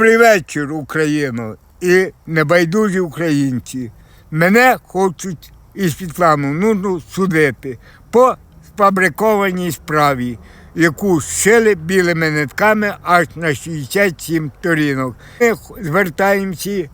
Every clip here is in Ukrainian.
Вечір, Україно і небайдужі українці. Мене хочуть і Світлану Нурну судити по сфабрикованій справі, яку шили білими нитками аж на 67 сторінок. Ми звертаємося,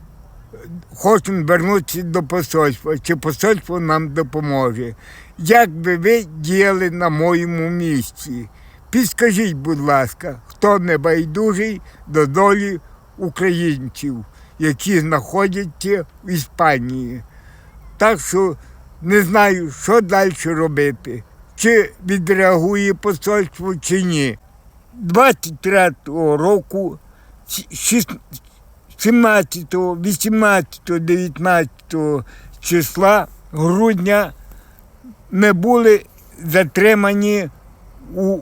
хочемо вернутися до посольства, чи посольство нам допоможе. Як би ви діяли на моєму місці? Підскажіть, будь ласка, хто не байдужий до долі українців, які знаходяться в Іспанії. Так що не знаю, що далі робити, чи відреагує посольство, чи ні. 23-го року, шіс- 17, 18, 19 числа грудня ми були затримані у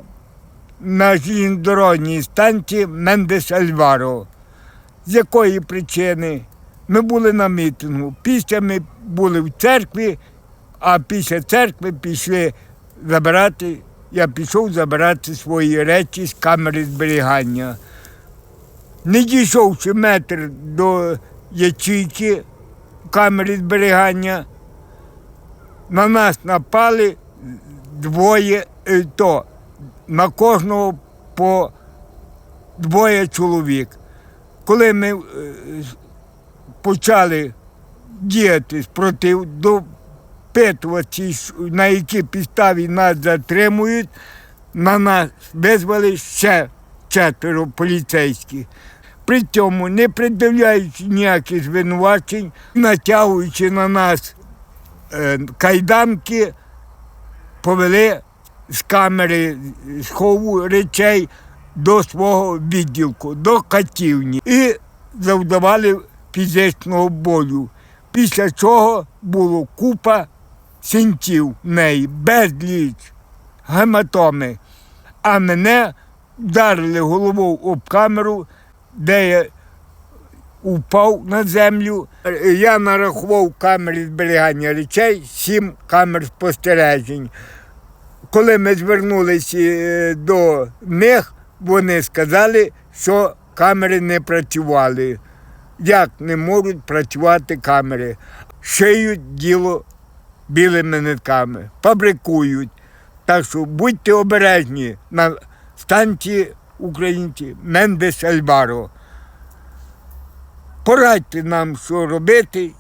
на железнодорожній станції Мендес Альваро. З якої причини? Ми були на мітингу. Після ми були в церкві, а після церкви пішли забирати. Я пішов забирати свої речі з камери зберігання. Не дійшовши метр до ячейки камери зберігання, на нас напали двоє е, то, на кожного по двоє чоловік. Коли ми е, почали діяти спротив, допитуватися, на якій підставі нас затримують, на нас визвали ще четверо поліцейських. При цьому не пред'являючи ніяких звинувачень, натягуючи на нас е, кайданки, повели з камери схову речей до свого відділку, до катівні і завдавали фізичного болю. Після чого було купа синців в неї, безліч гематоми. А мене вдарили головою об камеру, де я упав на землю. Я нарахував в камері зберігання речей сім камер спостережень. Коли ми звернулися е, до них, вони сказали, що камери не працювали. Як не можуть працювати камери? Шиють діло білими нитками, фабрикують. Так що будьте обережні на станції українці Мендес Альваро. Порадьте нам, що робити.